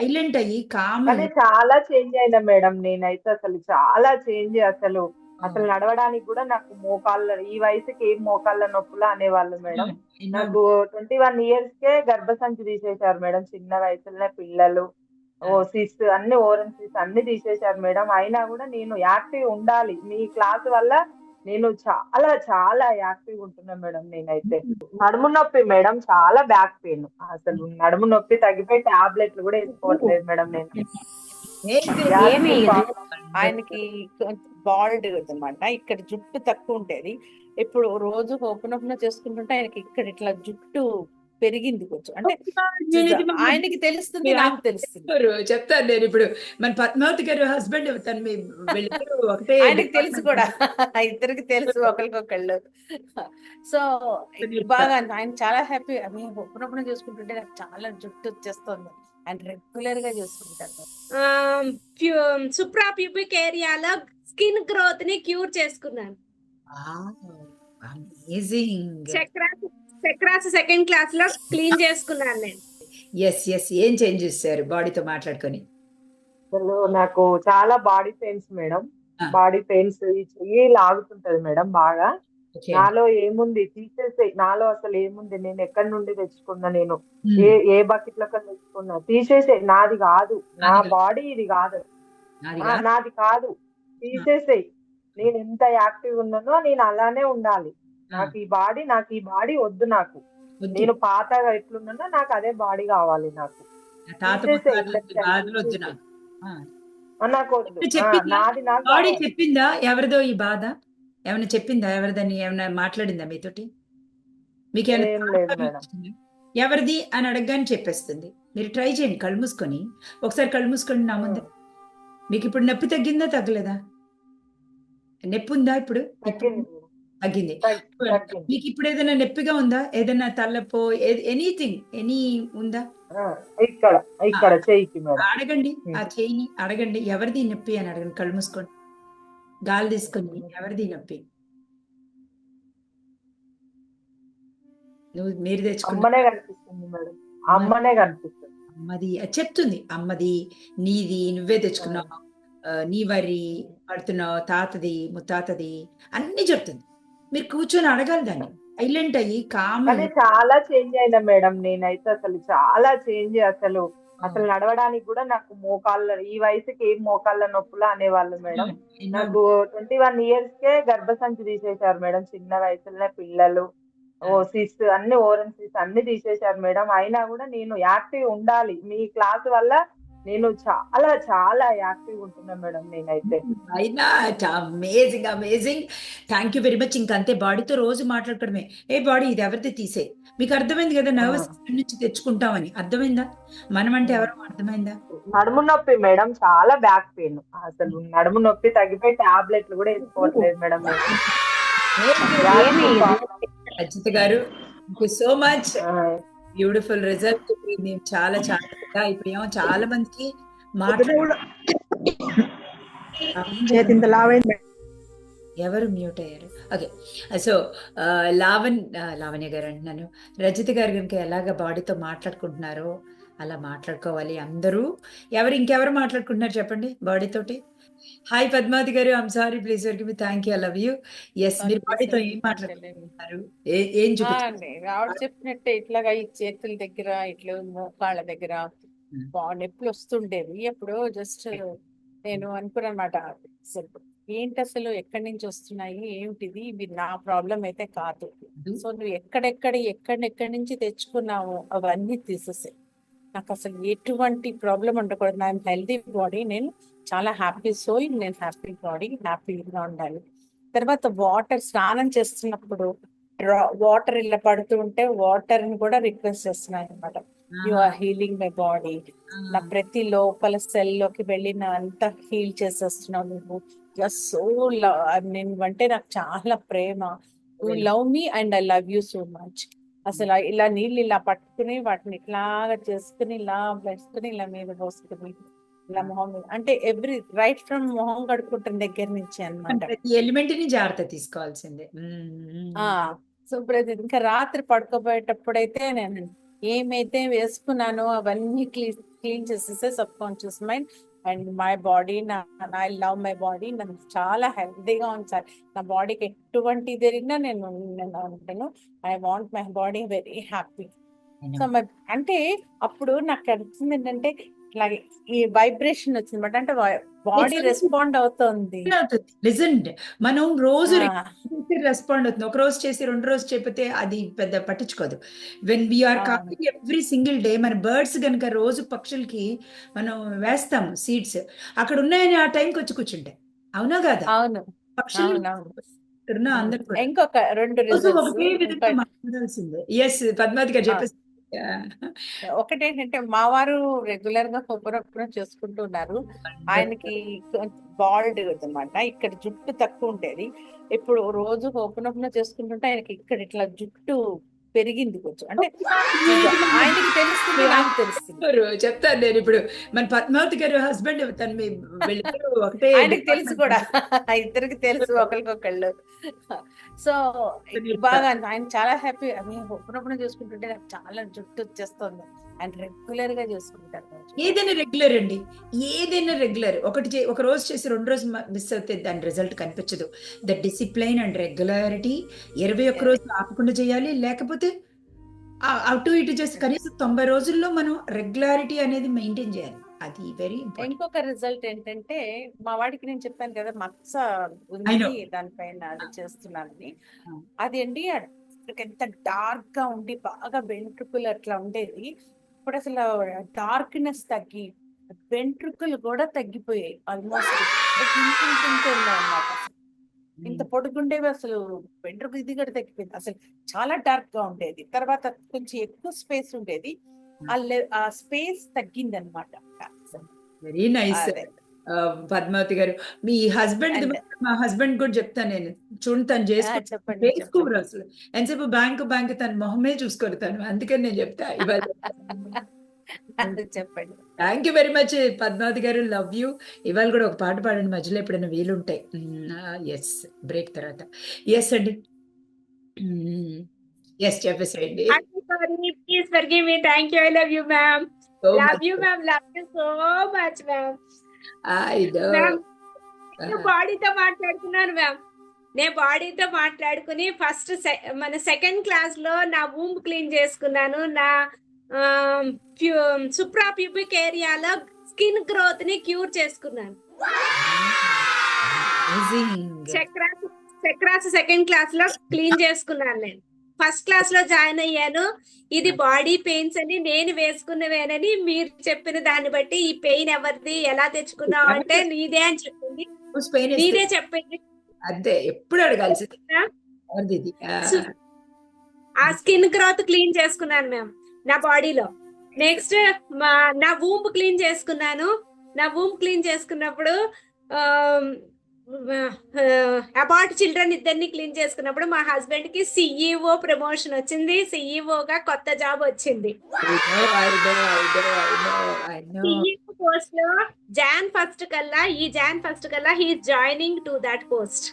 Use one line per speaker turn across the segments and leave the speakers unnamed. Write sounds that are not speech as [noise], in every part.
Silent అయ్యి com
కానీ చాలా చేంజ్ అయినా మేడం నేనైతే అసలు చాలా చేంజ్ అసలు. అసలు నడవడానికి కూడా నాకు మోకాళ్ళ ఈ వయసుకి ఏం మోకాళ్ళ నొప్పులు అనేవాళ్ళు మేడం. నాకు ట్వంటీ వన్ ఇయర్స్ కే గర్భసంచి తీసేశారు మేడం చిన్న వయసులోనే పిల్లలు. ఓ సిస్ అన్ని ఓరన్ సిస్ అన్ని తీసేశారు మేడం. అయినా కూడా నేను యాక్టివ్ ఉండాలి. మీ క్లాస్ వల్ల నేను చాలా చాలా యాక్టివ్ ఉంటున్నా మేడం నేనైతే. నడుము నొప్పి మేడం చాలా బ్యాక్ పెయిన్. అసలు నడుము నొప్పి తగ్గిపోయి టాబ్లెట్లు కూడా వేసుకోవట్లేదు మేడం నేను.
ఆయనకి బాల్డ్ అనమాట ఇక్కడ జుట్టు తక్కువ ఉండేది ఇప్పుడు రోజు ఓపెన్ ఓపెన్ చేసుకుంటుంటే ఆయనకి ఇక్కడ ఇట్లా జుట్టు పెరిగింది కొంచెం. అంటే ఆయనకి తెలుస్తుంది నాకు తెలుస్తుంది.
చెప్తాను నేను ఇప్పుడు. మన పద్మావతి గారు హస్బెండ్ తను మీ వీళ్ళిద్దరూ ఒకటే [laughs]
ఆయనకి తెలుసు కూడా. [laughs] ఇద్దరికి తెలుసు ఒకరికొకళ్ళు సో బాగా ఆయన చాలా హ్యాపీ మేము ఓపెన్ చేసుకుంటుంటే నాకు చాలా జుట్టు వచ్చేస్తుంది. ఆయన రెగ్యులర్గా చేసుకుంటారు.
సుప్రా ప్యూబిక్ ఏరియాలో స్కిన్ గ్రోత్ని క్యూర్ చేసుకున్నాను.
అమేజింగ్
చక్రాస్ చక్రాస్ సెకండ్ క్లాస్లో క్లీన్ చేసుకున్నాను నేను.
ఎస్ ఎస్ ఏం చేంజ్ చేశారు బాడీతో మాట్లాడుకొని?
అసలు నాకు చాలా body pains madam. Body pains ఈ చెయ్యి లాగుతుంటది మేడం బాగా. నాలో ఏముంది? తీసేసే నాలో అసలు ఏముంది? నేను ఎక్కడి నుండి తెచ్చుకున్నా నేను?
Hmm.
ఏ ఏ బకెట్లో తెచ్చుకున్నా? తీసేసే నాది కాదు. నా. బాడీ ఇది కాదు.
నాది కాదు.
నాది కాదు తీసేసేయి నేను ఎంత యాక్టివ్ ఉన్నానో నేను అలానే ఉండాలి. నాకు ఈ బాడీ నాకు ఈ బాడీ వద్దు నాకు. నేను పాతగా ఎట్లున్నానో నాకు అదే బాడీ కావాలి నాకు.
నాకు. బాడీ. చెప్పిందా? ఎవరిదో ఈ బాధ? ఏమైనా చెప్పిందా? ఎవరిదని ఏమైనా మాట్లాడిందా మీతోటి? మీకు ఎవరిది అని అడగగానే చెప్పేస్తుంది. మీరు ట్రై చేయండి కళ్ళు మూసుకొని. ఒకసారి కళ్ళు మూసుకోండి నా ముందు. మీకు ఇప్పుడు నొప్పి తగ్గిందా తగ్గలేదా? నొప్పి ఉందా ఇప్పుడు?
తగ్గింది.
మీకు ఇప్పుడు ఏదైనా నొప్పిగా ఉందా? ఏదైనా తలపో ఎనీథింగ్ ఎనీ ఉందా?
ఇక్కడ ఇక్కడ
అడగండి. ఆ చేయిని అడగండి. ఎవరిది నొప్పి అని అడగండి. కళ్ళు మూసుకోండి. గాలి తీసుకొని ఎవరిది నొప్పి? నువ్వు మీరు తెచ్చుకున్న
అమ్మనే కనిపిస్తుంది మేడం. అమ్మనే కనిపిస్తుంది.
అమ్మది. చెప్తుంది. అమ్మది నీది నువ్వే తెచ్చుకున్నావు. నీ వరి పడుతున్నావు తాతది ముత్తాతది అన్ని చెప్తుంది. మీరు కూర్చొని అడగాలి దాన్ని. సైలెంట్ అయ్యి కామ్
చాలా చేంజ్ అయినా మేడం నేనైతే అసలు చాలా చేంజ్ అసలు. అసలు నడవడానికి కూడా నాకు మోకాళ్ళ ఈ వయసుకి ఏం మోకాళ్ళ నొప్పులు అనేవాళ్ళు మేడం. నాకు ట్వంటీ వన్ ఇయర్స్ కే గర్భసంచి తీసేశారు మేడం చిన్న వయసులోనే పిల్లలు. ఓ సిస్ అన్ని ఓరన్ సిస్ అన్ని తీసేశారు మేడం. అయినా కూడా నేను యాక్టివ్ ఉండాలి. మీ క్లాస్ వల్ల నేను చాలా చాలా యాక్టివ్ ఉంటున్నా మేడం నేనైతే.
అయినా amazing amazing thank you very much ఇంకంతే బాడీతో రోజు మాట్లాడుకోవడమే ఏ బాడీ ఇది ఎవరిది తీసే? మీకు అర్థమైంది కదా నర్వస్ నుంచి తెచ్చుకుంటామని. అర్థమైందా? మనం అంటే ఎవరో అర్థమైందా?
నడుము నొప్పి మేడం చాలా బ్యాక్ పెయిన్ అసలు నడుము నొప్పి తగ్గిపోయి టాబ్లెట్లు కూడా వేసుకోవట్లేదు మేడం
అజిత్ గారు thank you so much beautiful result మేము చాలా చాలా అయిపోయాం. చాలా మందికి మాట్లాడు ఎవరు మ్యూట్ అయ్యారు? ఓకే. సో లావణ్ లావణ్య గారు అంటున్నాను. రజిత గారు కనుక ఎలాగ బాడీతో మాట్లాడుకుంటున్నారో అలా మాట్లాడుకోవాలి అందరూ. ఎవరు ఇంకెవరు మాట్లాడుకుంటున్నారు చెప్పండి? బాడీ తోటి? హాయ్ పద్మావతి గారు. I'm sorry please give me thank you I love you yes మీరు బాడీతో ఏం మాట్లాడుకుంటున్నారు ఏ-.
ఆవిడ చెప్పినట్టే ఇట్లాగా ఈ చేతుల దగ్గర ఇట్లా మోకాళ్ళ దగ్గర
Hmm.
బాగా నొప్పులు వస్తుండేవి. అప్పుడు జస్ట్ నేను అనుకున్నమాట ఏంటి అసలు ఎక్కడి నుంచి వస్తున్నాయి? ఏమిటిది ఇవి నా ప్రాబ్లం అయితే కాదు. సో నువ్వు ఎక్కడెక్కడ ఎక్కడెక్కడి నుంచి తెచ్చుకున్నావు అవన్నీ తీసేసాయి. నాకు అసలు ఎటువంటి ప్రాబ్లం ఉండకూడదు. నా హెల్తీ బాడీ నేను చాలా హ్యాపీ సోల్ నేను హ్యాపీ బాడీ హ్యాపీగా ఉండాలి. తర్వాత వాటర్ స్నానం చేస్తున్నప్పుడు వాటర్ ఇలా పడుతూ ఉంటే వాటర్ని కూడా రిక్వెస్ట్ చేస్తున్నాను అనమాట you are healing my body నా ప్రతి లోపల సెల్లోకి వెళ్ళిన అంతా హీల్ చేసేస్తున్నావు నువ్వు. సో లవ్ నేను అంటే నాకు చాలా ప్రేమ. You love me and I love you so much అసలు ఇలా నీళ్ళు ఇలా పట్టుకుని వాటిని ఇట్లాగా చేసుకుని ఇలా వేసుకుని ఇలా మీద పోసుకుని ఇలా మొహం మీద అంటే ఎవ్రీ రైట్ ఫ్రమ్ మొహం కడుక్కుంటున్న దగ్గర నుంచి అన్నమాట.
ప్రతి ఎలిమెంట్ని జాగ్రత్త తీసుకోవాల్సిందే.
సో ప్రతి ఇంకా రాత్రి పడుకోబోయేటప్పుడైతే నేను ఏమైతే వేసుకున్నానో అవన్నీ క్లీన్ క్లీన్ చేసేస్తే subconscious mind and my body నా ఐ లవ్ మై బాడీ నన్ను చాలా హెల్తీగా ఉంచాలి నా బాడీకి ఎటువంటి జరిగినా నేను నేను అంటాను I want my body very happy. So my అంటే అప్పుడు నాకు తెలిసింది ఏంటంటే ఈ వైబ్రేషన్ వచ్చింది. అంటే బాడీ రెస్పాండ్ అవుతుంది.
లిజన్ మనం రోజు రెస్పాండ్ అవుతుంది. ఒక రోజు చేసి రెండు రోజు చెప్పితే అది పెద్ద పట్టించుకోదు. When we're. Coping every single day మన బర్డ్స్ కనుక రోజు పక్షులకి మనం వేస్తాం సీడ్స్ అక్కడ ఉన్నాయని ఆ టైంకి వచ్చి కూర్చుంటాయి. అవునా కాదా?
అవును.
పక్షులు
ఇంకొక రెండు
ఎస్ పద్మావతి గారు చెప్పేసి
ఒకటేంటంటే మా వారు రెగ్యులర్గా కొబ్బరొప్పున చేసుకుంటూ ఉన్నారు ఆయనకి బాల్డ్ అన్నమాట. ఇక్కడ జుట్టు తక్కువ ఉండేది. ఇప్పుడు రోజు ఓపెన్ ఓపెన్ చేసుకుంటుంటే ఆయనకి ఇక్కడ ఇట్లా జుట్టు పెరిగింది కొంచెం. అంటే ఆయనకి తెలుస్తుంది నాకు తెలుస్తుంది?
చెప్తాను నేను ఇప్పుడు. మన పద్మావతి గారు హస్బెండ్ తను మీ ఒకటే
ఆయనకి తెలుసు కూడా. [laughs] ఇద్దరికి తెలుసు ఒకరికొకళ్ళు. సో బాగా ఆయన చాలా హ్యాపీ ఓపెన్ ఓపెన్ చేసుకుంటుంటే నాకు చాలా జుట్టు వచ్చేస్తుంది. ఆయన రెగ్యులర్గా చేసుకుంటారు
ఏదైనా రెగ్యులర్ అండి. ఏదైనా రెగ్యులర్. ఒకటి ఒక రోజు చేసి రెండు రోజు మిస్ అవుతే దాని రిజల్ట్ కనిపించదు. ద డిసిప్లైన్ అండ్ రెగ్యులారిటీ ఇరవై ఒక్క రోజులు ఆపకుండా చేయాలి. లేకపోతే అటు ఇటు చేసి కనీసం తొంభై రోజుల్లో మనం రెగ్యులారిటీ అనేది మెయింటైన్ చేయాలి. అది వెరీ
ఇంకొక రిజల్ట్ ఏంటంటే మా వాడికి నేను చెప్పాను కదా
know.
ఉంది దానిపైన అది చేస్తున్నానని. అది అండి ఎంత డార్క్గా ఉండి బాగా వెంట్రుకలు అట్లా ఉండేది. ఇప్పుడు అసలు డార్క్నెస్ తగ్గి వెంట్రుకలు కూడా తగ్గిపోయాయి ఆల్మోస్ట్ అన్నమాట ఇంత పొడుగుండేవి అసలు వెంట్రుక ఇది కూడా తగ్గిపోయింది. అసలు చాలా డార్క్గా ఉండేది. తర్వాత కొంచెం ఎక్కువ స్పేస్ ఉండేది. లె- ఆ స్పేస్ తగ్గింది అనమాట
వెరీ నైస్ పద్మావతి గారు. మీ హస్బెండ్ మా హస్బెండ్ కూడా చెప్తాను నేను. చూడు తను చేసుకోరు అసలు. ఎంతసేపు బ్యాంకు బ్యాంక్ తన మొహమే చూసుకోరు తను. అందుకని నేను చెప్తా ఇవాళ.
చెప్పండి.
Thank you very much Padmavathi గారు. లవ్ యూ ఇవాళ కూడా ఒక పాట పాడండి. మధ్యలో ఎప్పుడైనా వీలుంటాయి ఎస్ బ్రేక్ తర్వాత. ఎస్ అండి. ఎస్ చెప్పేసేయండి.
Please forgive me thank you I love you ma'am love you ma'am love you so much ma'am నేను బాడీతో మాట్లాడుతున్నాను మ్యామ్. నేను బాడీతో మాట్లాడుకుని ఫస్ట్ మన సెకండ్ క్లాస్లో నా వూంబ్ క్లీన్ చేసుకున్నాను. నా సుప్రా ప్యూబిక్ ఏరియాలో స్కిన్ గ్రోత్ని క్యూర్ చేసుకున్నాను. చక్రాస్ సెకండ్ క్లాస్లో క్లీన్ చేసుకున్నాను నేను. ఫస్ట్ క్లాస్లో జాయిన్ అయ్యాను. ఇది బాడీ పెయిన్స్ అని నేను వేసుకున్నవేనని మీరు చెప్పిన దాన్ని బట్టి ఈ పెయిన్ ఎవరిది ఎలా తెచ్చుకున్నావు అంటే నీదే అని చెప్పింది.
స్పెయిన్
నీదే చెప్పింది.
అంతే ఎప్పుడు అడగాల్సింది.
ఆ? స్కిన్ గ్రోత్ క్లీన్ చేసుకున్నాను మ్యామ్ నా బాడీలో. నెక్స్ట్ మా నా వూంబ్ క్లీన్ చేసుకున్నాను. నా వూంబ్ క్లీన్ చేసుకున్నప్పుడు అబార్ట్ చిల్డ్రన్ ఇద్దరిని క్లీన్ చేసుకున్నప్పుడు మా హస్బెండ్కి సిఇఓ ప్రమోషన్ వచ్చింది. CEO గా కొత్త జాబ్ వచ్చింది. పోస్ట్లో జాన్ ఫస్ట్ కల్లా ఈ జాన్ ఫస్ట్ కల్లా he joining to that post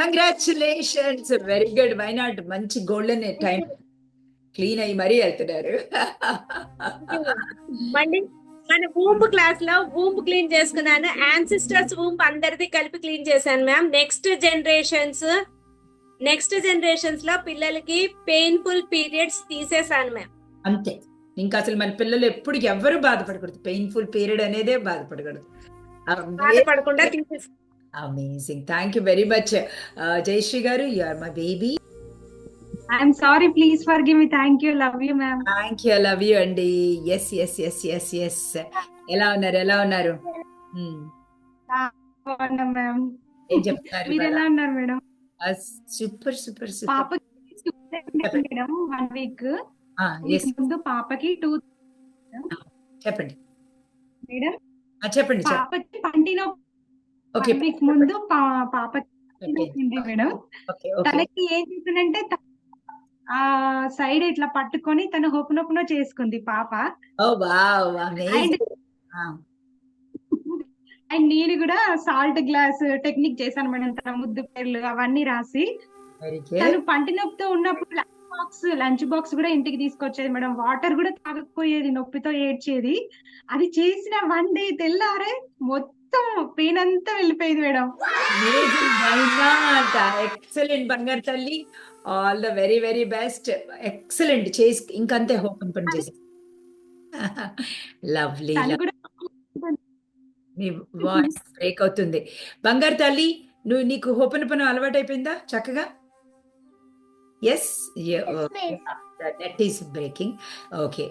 congratulations very good why not మంచి గోల్డెన్ టైం క్లీన్ అయ్యి మరీ వెళ్తున్నారు.
మళ్ళీ మన వూంబ్ క్లాస్లో వూంబ్ క్లీన్ చేసుకున్నాను. యాన్సిస్టర్స్ వూంబ్ అందరిది కలిపి క్లీన్ చేశాను మ్యామ్ నెక్స్ట్ జనరేషన్స్ నెక్స్ట్ జనరేషన్స్లో పిల్లలకి పెయిన్ఫుల్ పీరియడ్స్ తీసేసాను మ్యామ్
అంతే. ఇంకా అసలు మన పిల్లలు ఎప్పుడు ఎవరు బాధపడకూడదు. పెయిన్ఫుల్ పీరియడ్ అనేదే బాధపడకూడదు.
బాధపడకుండా తీసేసి
amazing thank you very much Jayashree గారు you are my baby
I'm sorry, please forgive me. Thank you. Love you, ma'am.
Thank you love you అండి yes yes yes yes yes ఎలా ఉన్నారు? ఎలా ఉన్నారు? Hmm.
మ్యామ్
ఏం చెప్తున్నారు
మీరు ఎలా ఉన్నారు మేడం?
Super super super.
పాపకి మేడం వన్ వీక్. ముందు పాపకి టూ
చెప్పండి.
మేడం
చెప్పండి
పాపకి పంటి
ఓకే.
ముందు పాపకి మేడం. తనకి ఏం చేసిందంటే త- ఆ సైడ్ ఇట్లా పట్టుకొని తను హోపునొప్పునో చేసుకుంది పాప. అండ్ నేను కూడా సాల్ట్ గ్లాస్ టెక్నిక్ చేశాను మేడం తన ముద్దు పేర్లు అవన్నీ రాసి. తను పంటి నొప్పితో ఉన్నప్పుడు బాక్స్ లంచ్ బాక్స్ కూడా ఇంటికి తీసుకొచ్చేది మేడం. వాటర్ కూడా తాగకపోయేది నొప్పితో ఏడ్చేది. అది చేసిన వన్ డే తెల్లారే మొత్తం పెయిన్ అంతా వెళ్ళిపోయింది మేడం.
ఎక్సలెంట్ బంగారు తల్లి. All the very very best. Excellent. చేసి ఇంకంతే హోప్ పని చేసి. లవ్లీ మీ వాయిస్ [laughs] బ్రేక్ అవుతుంది. బంగారు తల్లి నువ్వు నీకు హోపన పని అలవాటు అయిపోయిందా చక్కగా? Yes net is breaking okay